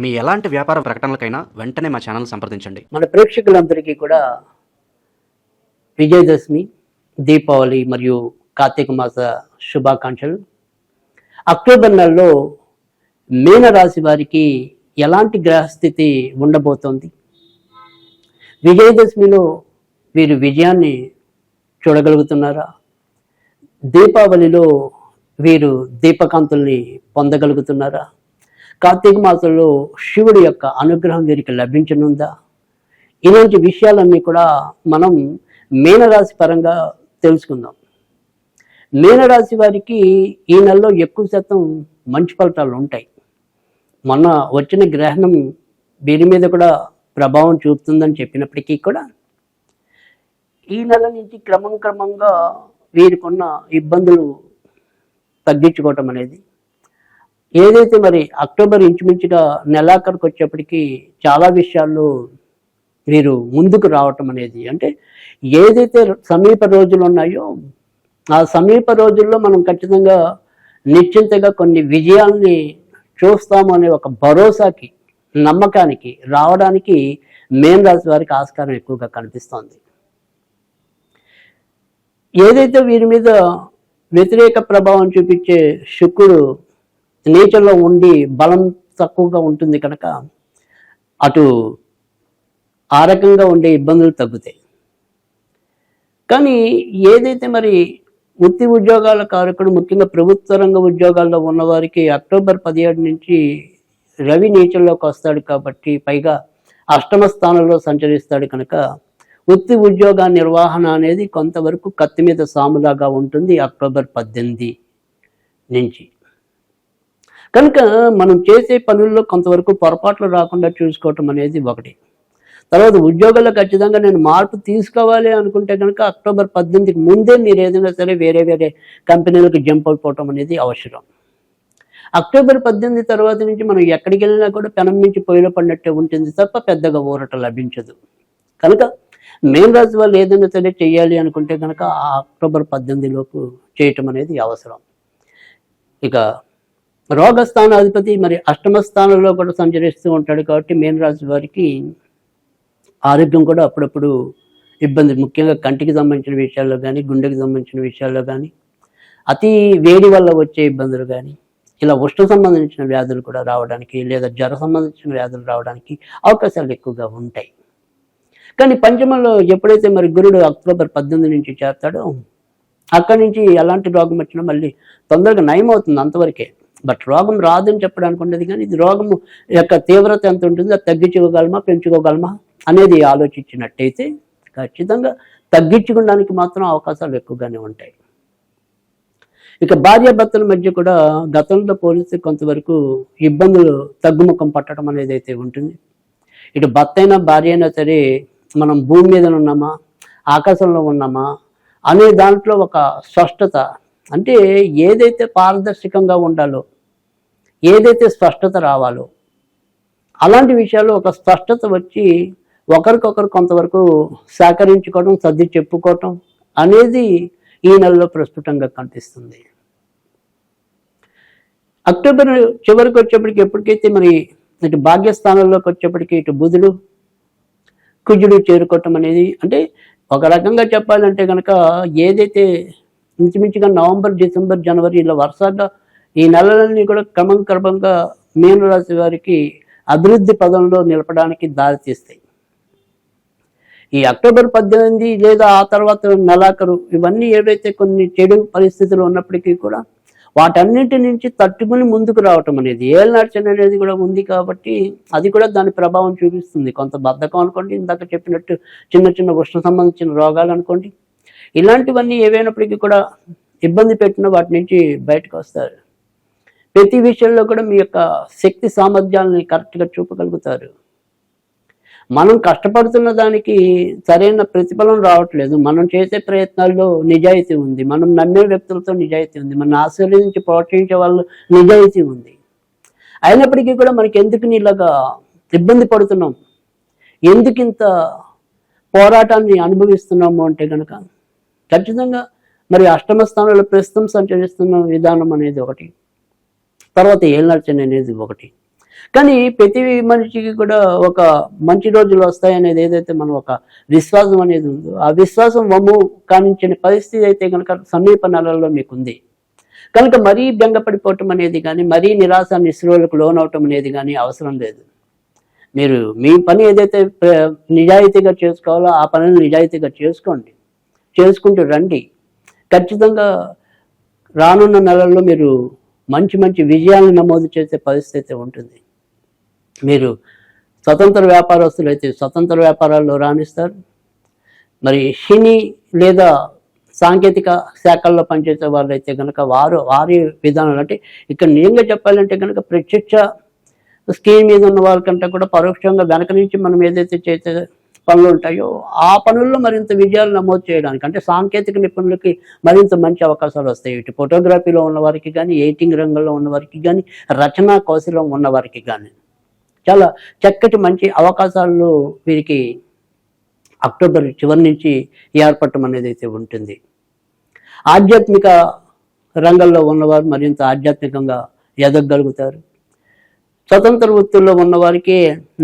మీ ఎలాంటి వ్యాపార ప్రకటనలకైనా వెంటనే మా ఛానల్ సంప్రదించండి. మన ప్రేక్షకులందరికీ కూడా విజయదశమి దీపావళి మరియు కార్తీక మాస శుభాకాంక్షలు. అక్టోబర్ నెలలో మీన రాశి వారికి ఎలాంటి గ్రహస్థితి ఉండబోతోంది? విజయదశమిలో వీరు విజయాన్ని చూడగలుగుతున్నారా? దీపావళిలో వీరు దీపకాంతుల్ని పొందగలుగుతున్నారా? కార్తీక మాసంలో శివుడి యొక్క అనుగ్రహం వీరికి లభించనుందా? ఇలాంటి విషయాలన్నీ కూడా మనం మీనరాశి పరంగా తెలుసుకుందాం. మీనరాశి వారికి ఈ నెలలో ఎక్కువ శాతం మంచి ఫలితాలు ఉంటాయి. మొన్న వచ్చిన గ్రహణం వీరి మీద కూడా ప్రభావం చూపుతుందని చెప్పినప్పటికీ కూడా ఈ నెల నుంచి క్రమం క్రమంగా వీరికున్న ఇబ్బందులు తగ్గించుకోవటం అనేది ఏదైతే మరి అక్టోబర్ ఇంచుమించుగా నెలాఖరుకు వచ్చేప్పటికీ చాలా విషయాల్లో వీరు ముందుకు రావటం అనేది అంటే ఏదైతే సమీప రోజులు ఉన్నాయో ఆ సమీప రోజుల్లో మనం ఖచ్చితంగా నిశ్చింతగా కొన్ని విజయాల్ని చూస్తాము అనే ఒక భరోసాకి నమ్మకానికి రావడానికి మేన్ రాశి వారికి ఆస్కారం ఎక్కువగా కనిపిస్తోంది. ఏదైతే వీరి మీద వ్యతిరేక ప్రభావం చూపించే శుక్రుడు నేచర్లో ఉండి బలం తక్కువగా ఉంటుంది కనుక అటు ఆ రకంగా ఉండే ఇబ్బందులు తగ్గుతాయి. కానీ ఏదైతే మరి వృత్తి ఉద్యోగాల కారకుడు ముఖ్యంగా ప్రభుత్వ రంగ ఉద్యోగాల్లో ఉన్నవారికి అక్టోబర్ పదిహేడు నుంచి రవి నేచర్లోకి వస్తాడు కాబట్టి పైగా అష్టమ స్థానంలో సంచరిస్తాడు కనుక వృత్తి ఉద్యోగ నిర్వహణ అనేది కొంతవరకు కత్తి మీద సాములాగా ఉంటుంది అక్టోబర్ పద్దెనిమిది నుంచి. కనుక మనం చేసే పనుల్లో కొంతవరకు పొరపాట్లు రాకుండా చూసుకోవటం అనేది ఒకటి. తర్వాత ఉద్యోగాల్లో ఖచ్చితంగా నేను మార్పు తీసుకోవాలి అనుకుంటే కనుక అక్టోబర్ పద్దెనిమిదికి ముందే మీరు ఏదైనా సరే వేరే వేరే కంపెనీలకు జంప్ అయిపోవటం అనేది అవసరం. అక్టోబర్ పద్దెనిమిది తర్వాత నుంచి మనం ఎక్కడికి వెళ్ళినా కూడా పెనం నుంచి పొయ్యిలో పడినట్టే ఉంటుంది తప్ప పెద్దగా ఊరట లభించదు. కనుక మెయిన్ రాశి వాళ్ళు ఏదైనా సరే చేయాలి అనుకుంటే కనుక ఆ అక్టోబర్ పద్దెనిమిదిలోపు చేయటం అనేది అవసరం. ఇక రోగస్థానాధిపతి మరి అష్టమ స్థానంలో కూడా సంచరిస్తూ ఉంటాడు కాబట్టి మీనరాశి వారికి ఆరోగ్యం కూడా అప్పుడప్పుడు ఇబ్బంది. ముఖ్యంగా కంటికి సంబంధించిన విషయాల్లో కానీ గుండెకి సంబంధించిన విషయాల్లో కానీ అతి వేడి వల్ల వచ్చే ఇబ్బందులు కానీ ఇలా ఉష్ణ సంబంధించిన వ్యాధులు కూడా రావడానికి లేదా జ్వర సంబంధించిన వ్యాధులు రావడానికి అవకాశాలు ఎక్కువగా ఉంటాయి. కానీ పంచమంలో ఎప్పుడైతే మరి గురుడు అక్టోబర్ పద్దెనిమిది నుంచి చేస్తాడో అక్కడి నుంచి ఎలాంటి రోగం వచ్చినా మళ్ళీ తొందరగా నయం అవుతుంది అంతవరకే. బట్ రోగం రాదని చెప్పడానికి ఉండదు కానీ ఇది రోగము యొక్క తీవ్రత ఎంత ఉంటుందో అది తగ్గించుకోగలమా పెంచుకోగలమా అనేది ఆలోచించినట్టయితే ఖచ్చితంగా తగ్గించుకోవడానికి మాత్రం అవకాశాలు ఎక్కువగానే ఉంటాయి. ఇక భార్యాభర్తల మధ్య కూడా గతంలో పోలిస్తే కొంతవరకు ఇబ్బందులు తగ్గుముఖం పట్టడం అనేది అయితే ఉంటుంది. ఇటు భర్త అయినా భార్య అయినా సరే మనం భూమి మీద ఉన్నామా ఆకాశంలో ఉన్నామా అనే దాంట్లో ఒక స్పష్టత అంటే ఏదైతే పారదర్శకంగా ఉండాలో ఏదైతే స్పష్టత రావాలో అలాంటి విషయాల్లో ఒక స్పష్టత వచ్చి ఒకరికొకరు కొంతవరకు సహకరించుకోవడం సర్ది చెప్పుకోవటం అనేది ఈ నెలలో ప్రస్తుతంగా కనిపిస్తుంది. అక్టోబర్ చివరికి వచ్చేప్పటికి ఎప్పటికైతే మరి ఇటు భాగ్యస్థానంలోకి వచ్చేప్పటికి ఇటు బుధుడు కుజుడు చేరుకోవటం అనేది అంటే ఒక రకంగా చెప్పాలంటే కనుక ఏదైతే ఇంచుమించుగా నవంబర్ డిసెంబర్ జనవరి ఇలా వర్షాల్లో ఈ నెలలన్నీ కూడా క్రమం క్రమంగా మీనరాశి వారికి అభివృద్ధి పదంలో నిలపడానికి దారితీస్తాయి ఈ అక్టోబర్ పద్దెనిమిది లేదా ఆ తర్వాత నెలాఖరు ఇవన్నీ ఏవైతే కొన్ని చెడు పరిస్థితులు ఉన్నప్పటికీ కూడా వాటన్నిటి నుంచి తట్టుకుని ముందుకు రావటం అనేది ఏళ్ళనాడ్చన్ అనేది కూడా ఉంది కాబట్టి అది కూడా దాని ప్రభావం చూపిస్తుంది. కొంత బద్ధకం అనుకోండి ఇందాక చెప్పినట్టు చిన్న చిన్న ఉష్ణ సంబంధించిన రోగాలు అనుకోండి ఇలాంటివన్నీ ఏవైనప్పటికీ కూడా ఇబ్బంది పెట్టిన వాటి నుంచి బయటకు వస్తారు. ప్రతి విషయంలో కూడా మీ యొక్క శక్తి సామర్థ్యాలని కరెక్ట్గా చూపగలుగుతారు. మనం కష్టపడుతున్న దానికి సరైన ప్రతిఫలం రావట్లేదు. మనం చేసే ప్రయత్నాల్లో నిజాయితీ ఉంది. మనం నమ్మే వ్యక్తులతో నిజాయితీ ఉంది. మనం ఆశీర్వదించి ప్రోత్సహించే వాళ్ళు నిజాయితీ ఉంది. అయినప్పటికీ కూడా మనకి ఎందుకు ఇలాగా ఇబ్బంది పడుతున్నాం? ఎందుకింత పోరాటాన్ని అనుభవిస్తున్నాము అంటే కనుక ఖచ్చితంగా మరి అష్టమ స్థానంలో ప్రస్తుతం సంచరిస్తున్న విధానం అనేది ఒకటి. తర్వాత ఏళ్ళర్చన అనేది ఒకటి. కానీ ప్రతి మనిషికి కూడా ఒక మంచి రోజులు వస్తాయనేది ఏదైతే మనం ఒక విశ్వాసం అనేది ఉందో ఆ విశ్వాసం వమ్ము కానించిన పరిస్థితి అయితే కనుక సమీప నెలల్లో మీకు ఉంది కనుక మరీ బెంగపడిపోవటం అనేది కానీ మరీ నిరాశ నిస్సులకు లోనవటం అనేది కానీ అవసరం లేదు. మీరు మీ పని ఏదైతే నిజాయితీగా చేసుకోవాలో ఆ పనిని నిజాయితీగా చేసుకోండి. చేసుకుంటూ రండి. ఖచ్చితంగా రానున్న నెలల్లో మీరు మంచి మంచి విజయాలను నమోదు చేసే పరిస్థితి ఉంటుంది. మీరు స్వతంత్ర వ్యాపారస్తులు అయితే స్వతంత్ర వ్యాపారాల్లో రాణిస్తారు. మరి సినీ లేదా సాంకేతిక శాఖల్లో పనిచేసే వాళ్ళు అయితే కనుక వారు వారి విధానాలు అంటే ఇక్కడ నిజంగా చెప్పాలంటే కనుక ప్రత్యక్ష స్కీమ్ మీద ఉన్న వాళ్ళకంటే కూడా పరోక్షంగా వెనక నుంచి మనం ఏదైతే చేసే పనులు ఉంటాయో ఆ పనుల్లో మరింత విజయాలు నమోదు చేయడానికి అంటే సాంకేతిక నిపుణులకి మరింత మంచి అవకాశాలు వస్తాయి. ఇటు ఫోటోగ్రఫీలో ఉన్నవారికి కానీ ఎయిటింగ్ రంగంలో ఉన్నవారికి కానీ రచనా కౌశలం ఉన్నవారికి కానీ చాలా చక్కటి మంచి అవకాశాలు వీరికి అక్టోబర్ చివరి నుంచి ఏర్పడటం అనేది అయితే ఉంటుంది. ఆధ్యాత్మిక రంగంలో ఉన్నవారు మరింత ఆధ్యాత్మికంగా ఎదగగలుగుతారు. స్వతంత్ర వృత్తుల్లో ఉన్న వారికి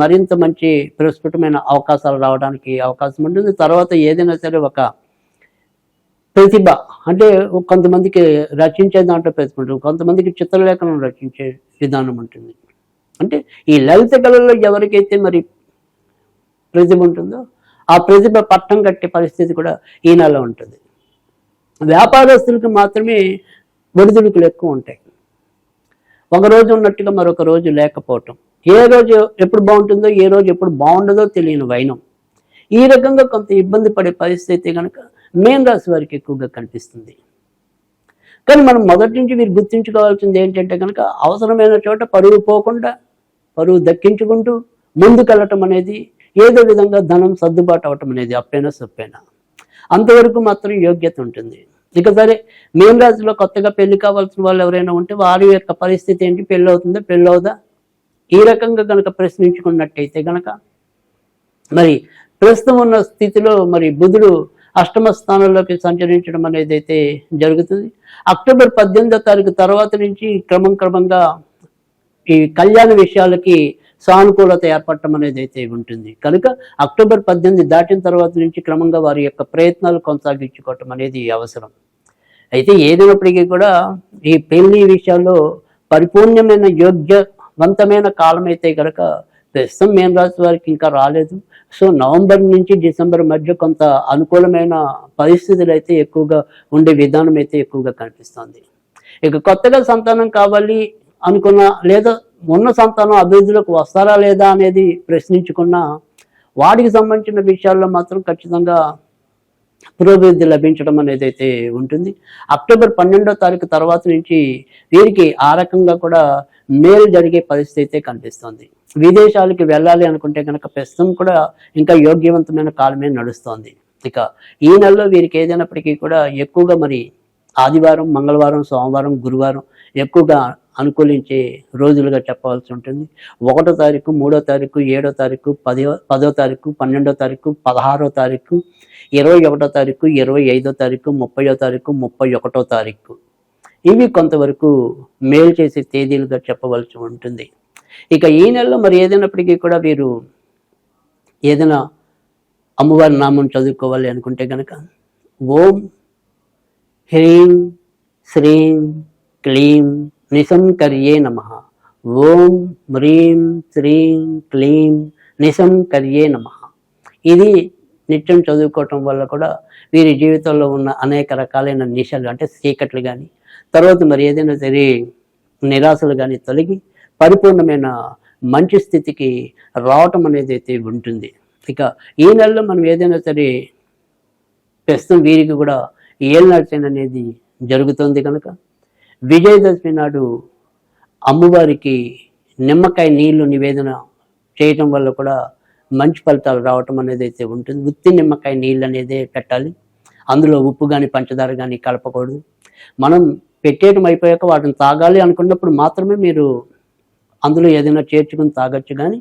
మరింత మంచి ప్రస్ఫుటమైన అవకాశాలు రావడానికి అవకాశం ఉంటుంది. తర్వాత ఏదైనా సరే ఒక ప్రతిభ అంటే కొంతమందికి రచించే దాంట్లో ప్రతిభ ఉంటుంది. కొంతమందికి చిత్రలేఖనం రచించే విధానం ఉంటుంది. అంటే ఈ లలిత కళల్లో ఎవరికైతే మరి ప్రతిభ ఉంటుందో ఆ ప్రతిభ పట్టం కట్టే పరిస్థితి కూడా ఈనాలో ఉంటుంది. వ్యాపారస్తులకు మాత్రమే ఒడిదుడుకులు ఎక్కువ ఉంటాయి. ఒక రోజు ఉన్నట్టుగా మరొక రోజు లేకపోవటం. ఏ రోజు ఎప్పుడు బాగుంటుందో ఏ రోజు ఎప్పుడు బాగుండదో తెలియని వైనం. ఈ రకంగా కొంత ఇబ్బంది పడే పరిస్థితి కనుక మేన్ రాశి వారికి ఎక్కువగా కనిపిస్తుంది. కానీ మనం మొదటి నుంచి మీరు గుర్తుంచుకోవాల్సింది ఏంటంటే కనుక అవసరమైన చోట పరుగు పోకుండా పరువు దక్కించుకుంటూ ముందుకెళ్ళటం అనేది ఏదో విధంగా ధనం సర్దుబాటు అవటం అనేది అప్పైనా సొప్పైనా. అంతవరకు మాత్రం యోగ్యత ఉంటుంది. ఇక సరే మేం రాశిలో కొత్తగా పెళ్ళి కావాల్సిన వాళ్ళు ఎవరైనా ఉంటే వారి యొక్క పరిస్థితి ఏంటి? పెళ్ళి అవుతుందా పెళ్ళి అవుదా ఈ రకంగా కనుక ప్రశ్నించుకున్నట్టయితే కనుక మరి ప్రస్తుతం ఉన్న స్థితిలో మరి బుధుడు అష్టమ స్థానంలోకి సంచరించడం అనేది అయితే జరుగుతుంది. అక్టోబర్ పద్దెనిమిదో తారీఖు తర్వాత నుంచి క్రమం క్రమంగా ఈ కళ్యాణ విషయాలకి సానుకూలత ఏర్పడటం అనేది అయితే ఉంటుంది. కనుక అక్టోబర్ పద్దెనిమిది దాటిన తర్వాత నుంచి క్రమంగా వారి యొక్క ప్రయత్నాలు కొనసాగించుకోవటం అనేది అవసరం. అయితే ఏదైనప్పటికీ కూడా ఈ పెళ్ళి విషయాల్లో పరిపూర్ణమైన యోగ్యవంతమైన కాలం అయితే కనుక ప్రస్తుతం మేన రాశి వారికి ఇంకా రాలేదు. సో నవంబర్ నుంచి డిసెంబర్ మధ్య కొంత అనుకూలమైన పరిస్థితులు అయితే ఎక్కువగా ఉండే విధానం అయితే ఎక్కువగా కనిపిస్తుంది. ఇక కొత్తగా సంతానం కావాలి అనుకున్న లేదా ఉన్న సంతానం అభివృద్ధిలోకి వస్తారా లేదా అనేది ప్రశ్నించుకున్న వాడికి సంబంధించిన విషయాల్లో మాత్రం ఖచ్చితంగా పురోభివృద్ధి లభించడం అనేది అయితే ఉంటుంది. అక్టోబర్ పన్నెండో తారీఖు తర్వాత నుంచి వీరికి ఆ రకంగా కూడా మేలు జరిగే పరిస్థితి అయితే కనిపిస్తుంది. విదేశాలకి వెళ్ళాలి అనుకుంటే కనుక ప్రస్తుతం కూడా ఇంకా యోగ్యవంతమైన కాలమే నడుస్తోంది. ఇక ఈ నెలలో వీరికి ఏదైనప్పటికీ కూడా ఎక్కువగా మరి ఆదివారం మంగళవారం సోమవారం గురువారం ఎక్కువగా అనుకూలించే రోజులుగా చెప్పవలసి ఉంటుంది. ఒకటో తారీఖు మూడో తారీఖు ఏడో తారీఖు పదో పదో తారీఖు పన్నెండో తారీఖు పదహారో తారీఖు ఇరవై ఒకటో తారీఖు ఇరవై ఐదో తారీఖు ముప్పయో తారీఖు ముప్పై ఒకటో తారీఖు. ఇవి కొంతవరకు మేలు చేసే తేదీలుగా చెప్పవలసి ఉంటుంది. ఇక ఈ నెలలో మరి ఏదైనప్పటికీ కూడా వీరు ఏదైనా అమ్మవారి నామం చదువుకోవాలి అనుకుంటే కనుక ఓం హ్రీం శ్రీం క్లీం నిసంకర్యే నమ. ఓం హ్రీం శ్రీం క్లీం నిసంకర్యే నమ. ఇది నిత్యం చదువుకోవటం వల్ల కూడా వీరి జీవితంలో ఉన్న అనేక రకాలైన నిశలు అంటే చీకట్లు కానీ తర్వాత మరి ఏదైనా సరే నిరాశలు కానీ తొలగి పరిపూర్ణమైన మంచి స్థితికి రావటం అనేది అయితే ఉంటుంది. ఇక ఈ నెలలో మనం ఏదైనా సరే ప్రస్తుతం వీరికి కూడా ఏళ్ళ అనేది జరుగుతుంది కనుక విజయదశమి నాడు అమ్మవారికి నిమ్మకాయ నీళ్ళు నివేదన చేయటం వల్ల కూడా మంచి ఫలితాలు రావటం అనేది అయితే ఉంటుంది. ఉత్తి నిమ్మకాయ నీళ్ళు అనేది పెట్టాలి. అందులో ఉప్పు కానీ పంచదార కానీ కలపకూడదు. మనం పెట్టేయటం అయిపోయాక వాటిని తాగాలి అనుకున్నప్పుడు మాత్రమే మీరు అందులో ఏదైనా చేర్చుకుని తాగొచ్చు కానీ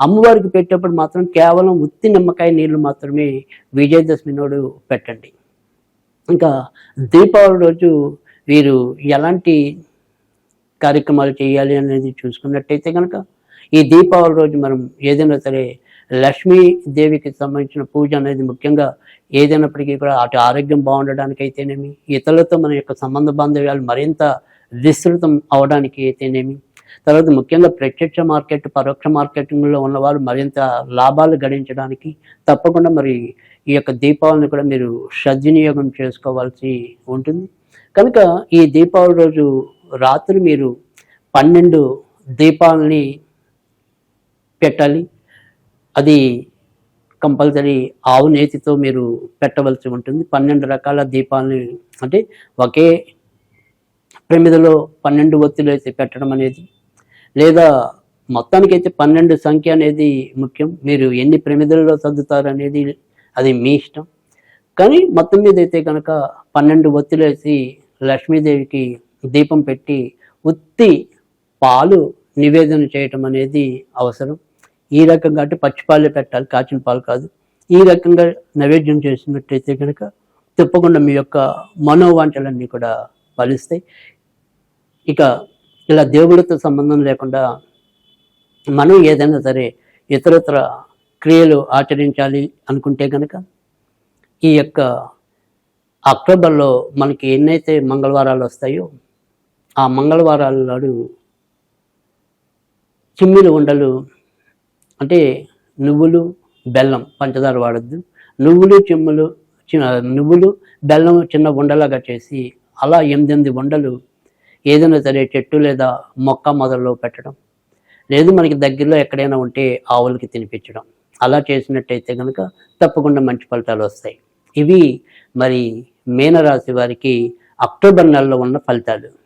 అమ్మవారికి పెట్టేప్పుడు మాత్రం కేవలం ఉత్తి నిమ్మకాయ నీళ్ళు మాత్రమే విజయదశమి నాడు పెట్టండి. ఇంకా దీపావళి రోజు వీరు ఎలాంటి కార్యక్రమాలు చేయాలి అనేది చూసుకున్నట్టయితే కనుక ఈ దీపావళి రోజు మనం ఏదైనా సరే లక్ష్మీ దేవికి సంబంధించిన పూజ అనేది ముఖ్యంగా ఏదైనప్పటికీ కూడా అటు ఆరోగ్యం బాగుండడానికి అయితేనేమి ఇతరులతో మన యొక్క సంబంధ బాంధవ్యాలు మరింత విస్తృతం అవడానికి అయితేనేమి తర్వాత ముఖ్యంగా ప్రత్యక్ష మార్కెట్ పరోక్ష మార్కెటింగ్లో ఉన్నవారు మరింత లాభాలు గడించడానికి తప్పకుండా మరి ఈ యొక్క దీపావళిని కూడా మీరు సద్వినియోగం చేసుకోవాల్సి ఉంటుంది. కనుక ఈ దీపావళి రోజు రాత్రి మీరు పన్నెండు దీపాలని పెట్టాలి. అది కంపల్సరీ ఆవు నేతితో మీరు పెట్టవలసి ఉంటుంది. పన్నెండు రకాల దీపాలని అంటే ఒకే ప్రమిదలో పన్నెండు ఒత్తులు అయితే పెట్టడం అనేది లేదా మొత్తానికైతే పన్నెండు సంఖ్య అనేది ముఖ్యం. మీరు ఎన్ని ప్రమిదలలో సర్దుతారు అనేది అది మీ ఇష్టం. కానీ మొత్తం మీద అయితే కనుక పన్నెండు ఒత్తులు వేసి లక్ష్మీదేవికి దీపం పెట్టి ఉత్తి పాలు నివేదన చేయటం అనేది అవసరం. ఈ రకంగా అంటే పచ్చిపాలే పెట్టాలి కాచిన పాలు కాదు. ఈ రకంగా నైవేద్యం చేసినట్టయితే కనుక తప్పకుండా మీ యొక్క మనోవాంఛలన్నీ కూడా ఫలిస్తాయి. ఇక ఇలా దేవుడితో సంబంధం లేకుండా మనం ఏదైనా సరే ఇతరత్ర క్రియలు ఆచరించాలి అనుకుంటే కనుక ఈ యొక్క అక్టోబర్లో మనకి ఎన్నైతే మంగళవారాలు వస్తాయో ఆ మంగళవారాల నాడు చిమ్మిలి ఉండలు అంటే నువ్వులు బెల్లం పంచదార వాడద్దు. నువ్వులు చిమ్ములు చి- నువ్వులు బెల్లం చిన్న ఉండలాగా చేసి అలా ఎనిమిది ఉండలు ఏదైనా సరే చెట్టు లేదా మొక్క మొదల్లో పెట్టడం. లేదు మనకి దగ్గరలో ఎక్కడైనా ఉంటే ఆవులకి తినిపించడం. అలా చేసినట్టయితే కనుక తప్పకుండా మంచి ఫలితాలు వస్తాయి. ఇవి మరి మీనరాశి వారికి అక్టోబర్ నెలలో ఉన్న ఫలితాలు.